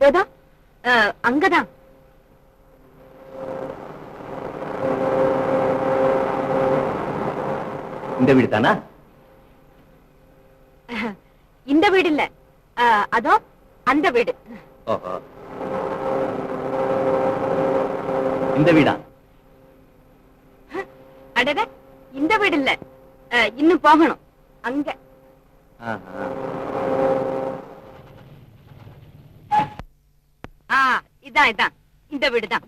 அஹ், அங்கதான். இந்த வீடு தானா? இந்த வீடு இல்ல. அதோ அந்த வீடு. இந்த வீடா? அடட இந்த வீடு இல்ல. இன்னும் போகணும். அங்க ஆஹா. ஆ இதான் இதான். இந்த வீடுதான்.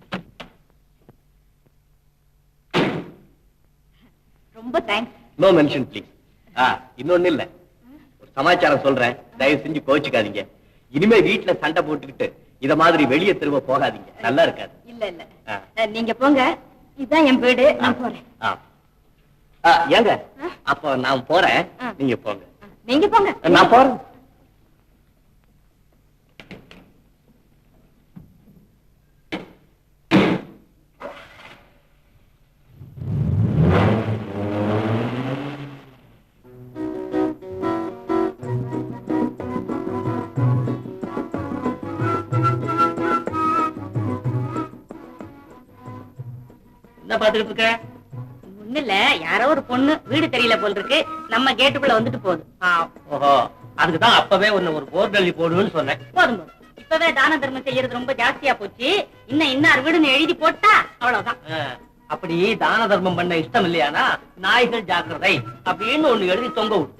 ரொம்ப தேங்க்ஸ் நோ மென்ஷன் ப்ளீஸ் ஆ இன்னொன்னு இல்ல. ஒரு சமாச்சாரம் சொல்றேன். தயவு செஞ்சு கோச்சுக்காதீங்க இனிமே வீட்டுல சண்டை போட்டுக்கிட்டு இத மாதிரி வெளியே திரும்ப போகாதீங்க. நல்லா இருக்காது. இல்ல இல்ல. நீங்க போங்க. இதான் என் வீடு. நான் போறேன். ஏங்க? அப்ப நான் போறேன். நீங்க போங்க. நீங்க போங்க. நான் போறேன். பாத்துக்கிட்டு இருக்க. ஒண்ணு இல்ல யாரோ ஒரு பொண்ணு வீடு தெரியல போல் இருக்கு நம்ம கேட்டுக்குள்ள வந்துட்டு போகுது. ஓஹோ. அதுக்கு தான் அப்பவே ஒன்னு ஒரு போர்டு எழுதி போடுவேன்னு சொன்னேன். போதும் போதும். இப்பவே தான தர்மம் செய்யறது ரொம்ப ஜாஸ்தியா போச்சு. இன்னும் இன்னார் வீடுன்னு எழுதி போட்டா அவ்வளவுதான். அப்படி தான தர்மம் பண்ண இஷ்டம் இல்லையானா நாய்கள் ஜாக்கிரதை அப்படின்னு ஒண்ணு எழுதி தொங்க விடு.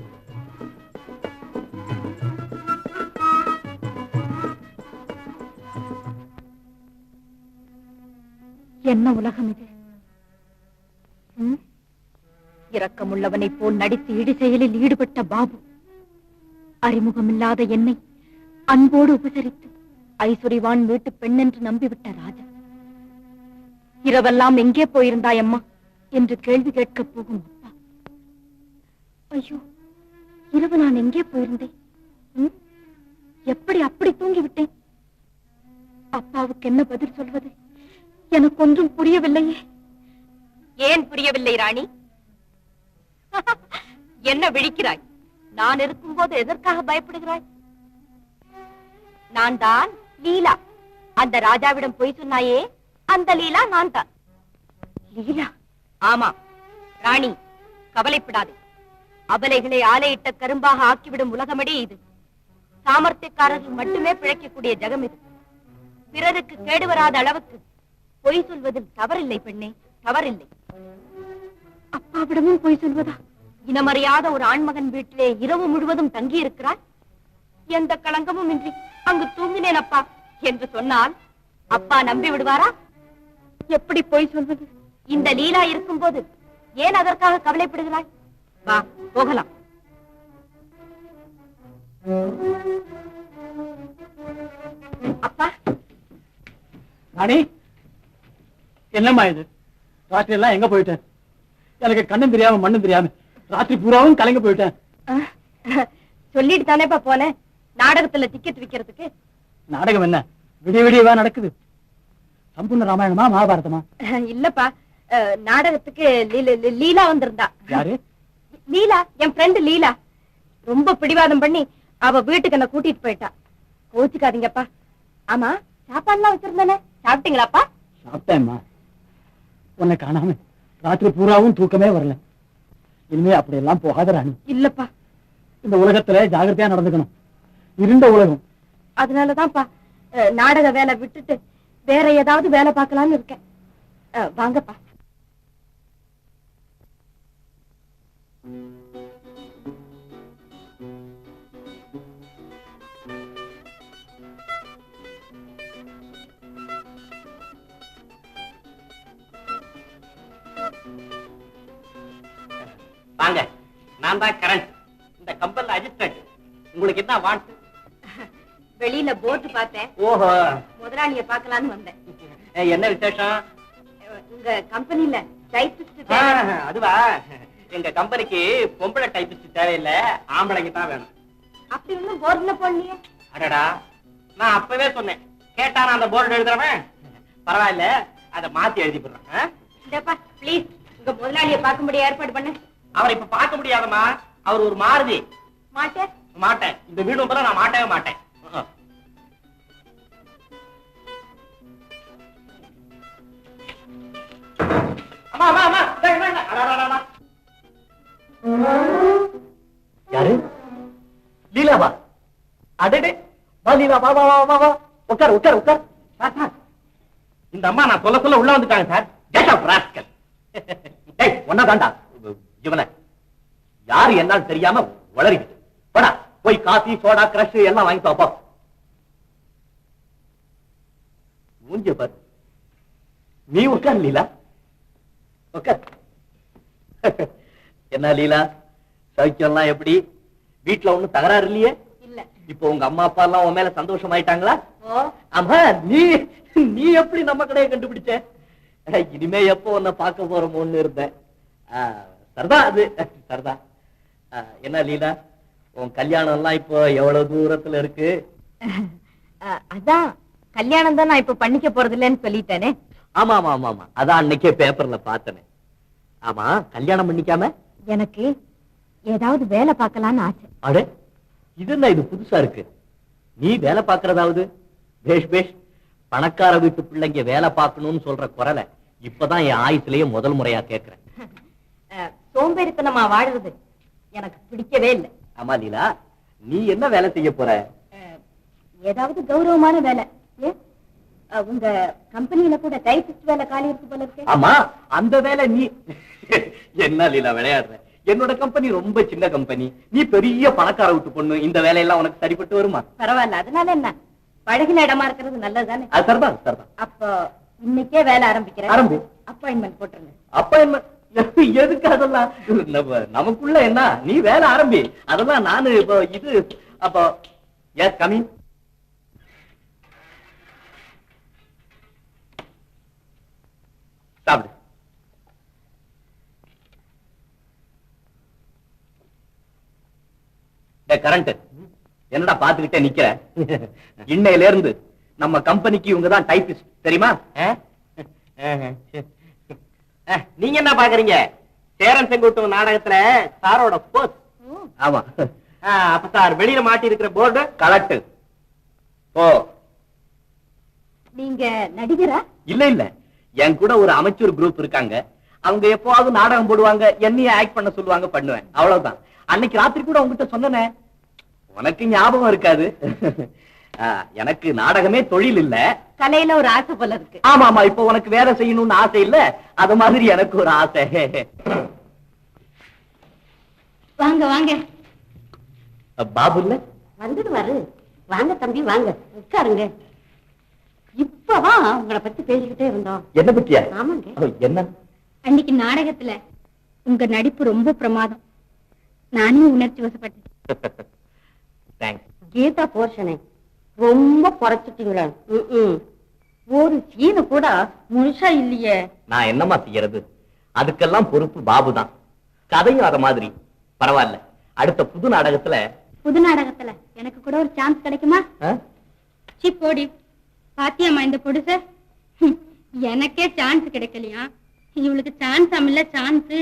என்ன உலகம் இது? இரக்கமுள்ளவனைப் போல் நடித்து இடி செயலில் ஈடுபட்ட பாபு அறிமுகமில்லாத என்னை அன்போடு உபசரித்து ஐஸ்வரிவான் வீட்டு பெண் என்று நம்பிவிட்ட ராஜா. இரவெல்லாம் எங்கே போயிருந்தாய் அம்மா என்று கேள்வி கேட்கப் போகும் அப்பா. ஐயோ இரவு நான் எங்கே போயிருந்தேன்? எப்படி அப்படி தூங்கிவிட்டேன்? அப்பாவுக்கு என்ன பதில் சொல்வது? எனக்கு ஒன்றும் புரியவில்லையே. ஏன் புரியவில்லை ராணி? என்ன விழிக்கிறாய்? நான் இருக்கும்போது எதற்காக பயப்படுகிறாய்? நான் தான் லீலா. அந்த ராஜாவிடம் போய் சொன்னாயே அந்த லீலா நான் தான் லீலா? ஆமா. ராணி கவலைப்படாதே. அபலைகளை ஆலையிட்ட கரும்பாக ஆக்கிவிடும் உலகமடி இது. சாமர்த்தியக்காரர்கள் மட்டுமே பிழைக்கக்கூடிய ஜகம் இது. பிறருக்கு கேடு வராத அளவுக்கு பொய் சொல்வதில் தவறில்லை பெண்ணே தவறில்லை. அப்பாவிடமும் பொய் சொல்வதா? இனமறியாத ஒரு ஆண்மகன் வீட்டிலே இரவு முழுவதும் தங்கி இருக்கிறார் எந்த களங்கமும் இன்றி அங்கு தூங்கினேன் அப்பா என்று சொன்னால் அப்பா நம்பி விடுவாரா? எப்படி பொய் சொல்வது? இந்த லீலா இருக்கும்போது ஏன் அதற்காக கவலைப்படுகிறாய்? வா போகலாம். அப்பா. ராணி என்னம்மா இது? ராத்திரி எல்லாம் எங்க போயிட்டேன் எனக்கு கண்ணும் தெரியாம மண்ணும் தெரியாம. ராத்திரி பூராவும் கலங்க போயிட்டேன். சொல்லிட்டு தானேப்பா போனேன். நாடகத்துல டிக்கெட் விக்கிறதுக்கு. நாடகம் என்ன? விடிய விடியவா நடக்குது. சம்பூர்ண ராமாயணமா மகாபாரதமா? இல்லப்பா. நாடகத்துக்கு லீல- வந்திருந்தா. யாரு? லீலா என் ஃப்ரெண்டு லீலா. ரொம்ப பிடிவாதம் பண்ணி அவ வீட்டுக்கு என்ன கூட்டிட்டு போயிட்டா. கோச்சுக்காதீங்கப்பா. ஆமா சாப்பாடுலாம் வச்சிருந்தானே? சாப்பிட்டீங்களாப்பா? சாப்பிட்டேம்மா. உன்னை காணாம ராத்திரி பூராவும் தூக்கமே வரல. இனிமே அப்படியெல்லாம் போகாத ராணி. இல்லப்பா. இந்த உலகத்துல ஜாகிரதையா நடந்துக்கணும். இருண்ட உலகம். அதனாலதான்ப்பா நாடக வேலை விட்டுட்டு வேற ஏதாவது வேலை பார்க்கலாம்னு இருக்கேன். வாங்கப்பா. நான் தான் கரண்ட் இந்த கம்பெனில அசிஸ்டன்ட் உங்களுக்கு என்ன வாண்ட் வெளியில போர்டு பார்த்தேன். ஓஹோ. முதலாளிய பார்க்கலாம்னு வந்தேன். என்ன விசேஷம்? உங்க கம்பெனில டைப்பிஸ்ட் ஆ, அதுவா? எங்க கம்பெனிக்கு பொம்பளை டைப்பிஸ்ட் தேவையில்லை. ஆம்பளைங்க தான் வேணும். அப்படி ஒண்ணும் போர்டுல போடலையே. அடடா. நான் அப்பவே சொன்னேன். கேட்டா நான் அந்த போர்டு எழுதுறவன்? பரவாயில்ல. அதை மாத்தி எழுதி போடுறேன். ப்ளீஸ் உங்க முதலாளிய பார்க்கும்படி ஏற்பாடு பண்ணு. அவரை இப்ப பார்க்க முடியாதம்மா. அவர் ஒரு மாறுதி மாட்டேன் மாட்டேன் இந்த வீடு நம்பர் நான் மாட்டவே மாட்டேன். யாரு? லீலாவா? அடடே. வா லீலா வா வா வா வா உட்கார் உட்கார் உட்கார். இந்த அம்மா நான் சொல்ல சொல்ல உள்ள வந்துட்டாங்க சார். கேட் ஆஃப் ஒன்னா தாண்டா இவனை யாரு என்னன்னு தெரியாம வளரிக்கிட்டு. போடா போய் காஃபி சோடா கிரஷ் எல்லாம் வாங்கி பாப்பா மூஞ்ச பாரு. நீ உட்கார் லீலா. உட்கார். என்ன லீலா? சௌக்கியம்லாம் எப்படி? வீட்டுல ஒண்ணும் தகராறு இல்லையே? இல்ல. இப்போ உங்க அம்மா அப்பா எல்லாம் உன் மேல சந்தோஷமாயிட்டாங்களா? ஓ. ஆமா நீ நீ எப்படி நம்ம கடையை கண்டுபிடிச்ச? இனிமே எப்போ உன்னை பார்க்க போறோமோன்னு இருந்தேன். சரிதா அது. சரிதா. என்ன லீலா? உன் கல்யாணம் எல்லாம் இப்போ எவ்வளவு தூரத்துல இருக்கு? அதான். கல்யாணம் தான் நான் இப்ப பண்ணிக்க போறது இல்லைன்னு சொல்லிட்டேனே. ஆமா ஆமா ஆமா ஆமா. அதான் அன்னைக்கே பேப்பர்ல பார்த்தனே. ஆமா கல்யாணம் பண்ணிக்காம? எனக்கு ஏதாவது வேலை பார்க்கலாம்னு ஆசை. அடே இது என்ன இது புதுசா இருக்கு? நீ வேலை பார்க்கறதாவது? பேஷ் பேஷ். பணக்கார வீட்டு பிள்ளைங்க வேலை பார்க்கணும்னு சொல்ற குரலை இப்பதான் என் ஆயுசுலயே முதல் முறையா கேக்குறேன் சோம்பேறித்தனமா வாழுறது எனக்கு பிடிக்கவே இல்லை. ஆமா லீலா. நீ என்ன வேலை செய்ய போற? ஏதாவது கௌரவமான வேலை. உங்க கம்பெனில கூட டைபிஸ்ட் வேலை காலி இருக்கு போல இருக்கு. ஆமா அந்த வேலை நீ என்ன லீலா விளையாடுற? என்னோட கம்பெனி ரொம்ப சின்ன கம்பெனி. நீ பெரிய பணக்கார விட்டு பொண்ணு. இந்த வேலையெல்லாம் உனக்கு சரிப்பட்டு வருமா? பரவாயில்ல அதனால என்ன? பழகின இடமா இருக்கிறது நல்லதுதானே. அது சரிதான் சரிதான். அப்போ இன்னைக்கே வேலை ஆரம்பிக்கிறேன். ஆரம்பி. அப்பாயின்மெண்ட் போட்டுருங்க. அப்ப என்ன எதுக்கு அதெல்லாம்? நமக்குள்ள என்ன? நீ வேலை ஆரம்பி. அதெல்லாம் நானு இப்போ இது அப்போ எஸ் கமிங் சாப்பிடு. கரண்ட் என்னடா பாத்துக்கிட்டே நிக்கிற? இன்னையில இருந்து நம்ம கம்பெனிக்கு இவங்க தான் டைபிஸ்ட் தெரியுமா? நீங்க என்ன பாக்குறீங்க? சேரன் செங்குட்டும் நாடகத்துல சாரோட போஸ். ஆமா. அப்ப சார் வெளியில மாட்டி இருக்கிற போர்டு கலெக்ட் ஓ நீங்க நடிகரா? இல்ல இல்ல. என் கூட ஒரு அமைச்சர் குரூப் இருக்காங்க. அவங்க எப்போவாவது நாடகம் போடுவாங்க என்னைய ஆக்ட் பண்ண சொல்லுவாங்க பண்ணுவேன். அவ்வளவுதான். அன்னைக்கு ராத்திரி கூட உங்ககிட்ட சொன்னனே. உனக்கு ஞாபகம் இருக்காது. எனக்கு நாடகமே தொழில் இல்ல. கலையில ஒரு ஆசை போல இருக்கு. ஆமா ஆமா இப்போ உனக்கு வேலை செய்யணும்னு ஆசை இல்ல. அது மாதிரி எனக்கு ஒரு ஆசை. வாங்க வாங்க. பாபு இல்ல? வந்துடுவாரு வாங்க தம்பி வாங்க. உட்காருங்க. இப்பதான் உங்களை பத்தி பேசிக்கிட்டே இருந்தோம். என்ன பத்தியா? ஆமாங்க. என்ன? அன்னைக்கு நாடகத்துல உங்க நடிப்பு ரொம்ப பிரமாதம். நானே உணர்ச்சி வசப்பட்டேன். கீதா போர்ஷனை. ரொம்ப குறைச்சிட்டீங்களே. ஒரு சீனு கூட முழுசா இல்லையே. நான் என்னம்மா செய்யறது? அதுக்கெல்லாம் பொறுப்பு பாபு தான் கதையும் அத மாதிரி. பரவாயில்ல. அடுத்த புது நாடகத்துல புது நாடகத்துல எனக்கு கூட ஒரு சான்ஸ் கிடைக்குமா? சி போடி. பாத்தியம்மா இந்த பொடுச? எனக்கே சான்ஸ் கிடைக்கலையா? இவளுக்கு சான்ஸ் அமில்ல சான்ஸ்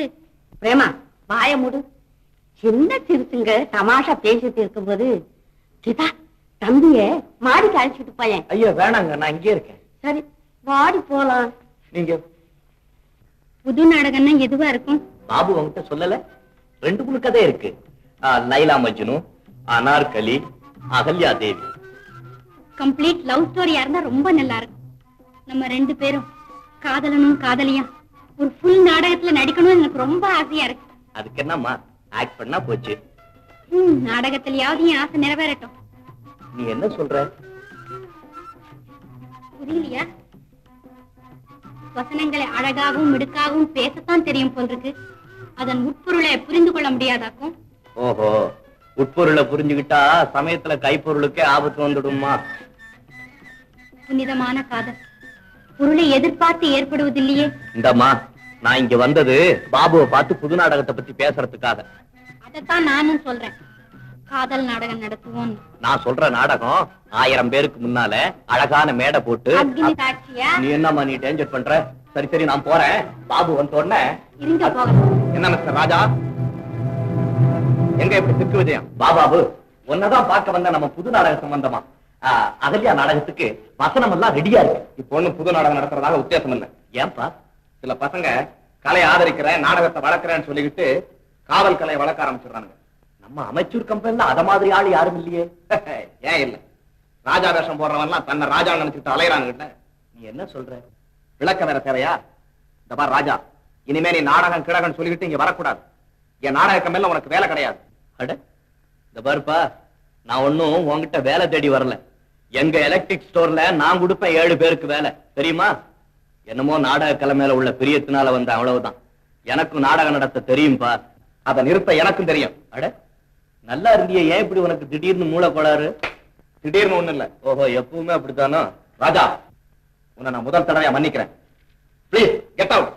பிரேமா வாய மூடு. சின்ன சிறுசுங்க தமாஷா பேசிட்டு இருக்கும்போது கீதா தம்பிய மாடிக்கு அழைச்சிட்டு போயேன். ஐயோ வேணாங்க நான் இங்கே இருக்கேன். சரி வாடி போலாம். நீங்க புது நாடகம்னா எதுவா இருக்கும்? பாபு உங்ககிட்ட சொல்லல? ரெண்டு மூணு கதை இருக்கு. லைலா மஜ்னு அனார்கலி அகல்யா தேவி. கம்ப்ளீட் லவ் ஸ்டோரியா இருந்தா ரொம்ப நல்லா இருக்கும். நம்ம ரெண்டு பேரும் காதலனும் காதலியா ஒரு ஃபுல் நாடகத்துல நடிக்கணும்னு எனக்கு ரொம்ப ஆசையா இருக்கு. அதுக்கு என்னம்மா? ஆக்ட் பண்ணா போச்சு. நாடகத்திலயாவது என் ஆசை நிறைவேறட்டும். நீ என்ன சொல்ற? புரியலையா? வசனங்களை அழகாகவும் மிடுக்காகவும் பேசத்தான் தெரியும் போல் இருக்கு அதன் உட்பொருளை புரிந்து கொள்ள முடியாதாக்கும்? ஓஹோ உட்பொருளை புரிஞ்சுகிட்டா சமயத்துல கைப்பொருளுக்கே ஆபத்து வந்துடுமா புனிதமான காதல். பொருளை எதிர்பார்த்து ஏற்படுவதில்லையே. இந்தம்மா நான் இங்க வந்தது பாபுவை பார்த்து புது நாடகத்தை பத்தி பேசுறதுக்காக. அதைத்தான் நானும் சொல்றேன். காதல் நாடகம் நடத்துவோம். நான் சொல்ற நாடகம் ஆயிரம் பேருக்கு முன்னால அழகான மேடை போட்டு நீ என்னம்மா நீ டேஞ்சர் பண்ற? சரி சரி நான் போறேன். பாபு வந்த உடனே என்ன மிஸ்டர் ராஜா? எங்க எப்படி திக்கு விஜயம்? பாபாபு உன்னதான் பார்க்க வந்த நம்ம புது நாடக சம்பந்தமா? அகல்யா நாடகத்துக்கு வசனம் எல்லாம் ரெடியா இருக்கு. இப்போ ஒண்ணும் புது நாடகம் நடத்துறதாக உத்தேசம் இல்ல. ஏன்பா? சில பசங்க கலையை ஆதரிக்கிறேன் நாடகத்தை வளர்க்கிறேன்னு சொல்லிக்கிட்டு காவல் கலையை வளர்க்க ஆரம்பிச்சிடுறானுங்க. நம்ம அமைச்சூர் கம்பெனில அத மாதிரி ஆள் யாரும் இல்லையே. ஏன் இல்ல? ராஜா வேஷம் போடுறவன்லாம் தன்னை ராஜா நினைச்சுட்டு அலையறானுங்க நீ என்ன சொல்ற? விளக்க வேற தேவையா? இந்த பார் ராஜா இனிமே நீ நாடகம் கிடகன்னு சொல்லிக்கிட்டு இங்க வரக்கூடாது. என் நாடக கம்பெனில உனக்கு வேலை கிடையாது. அட இந்த பாருப்பா நான் ஒண்ணும் உன்கிட்ட வேலை தேடி வரல. எங்க எலக்ட்ரிக் ஸ்டோர்ல நான் கொடுப்பேன் ஏழு பேருக்கு வேலை. தெரியுமா? என்னமோ நாடக கலை மேல உள்ள பிரியத்தினால வந்த அவ்வளவுதான். எனக்கும் நாடகம் நடத்த தெரியும்பா? அதை நிறுத்த எனக்கும் தெரியும். அட நல்லா இருந்தியே ஏன் இப்படி உனக்கு திடீர்னு மூளை கோளாறு? திடீர்னு ஒண்ணு இல்ல. ஓஹோ எப்பவுமே அப்படித்தானோ? ராஜா உன்னை நான் முதல் தடவையா மன்னிக்கிறேன். Please get out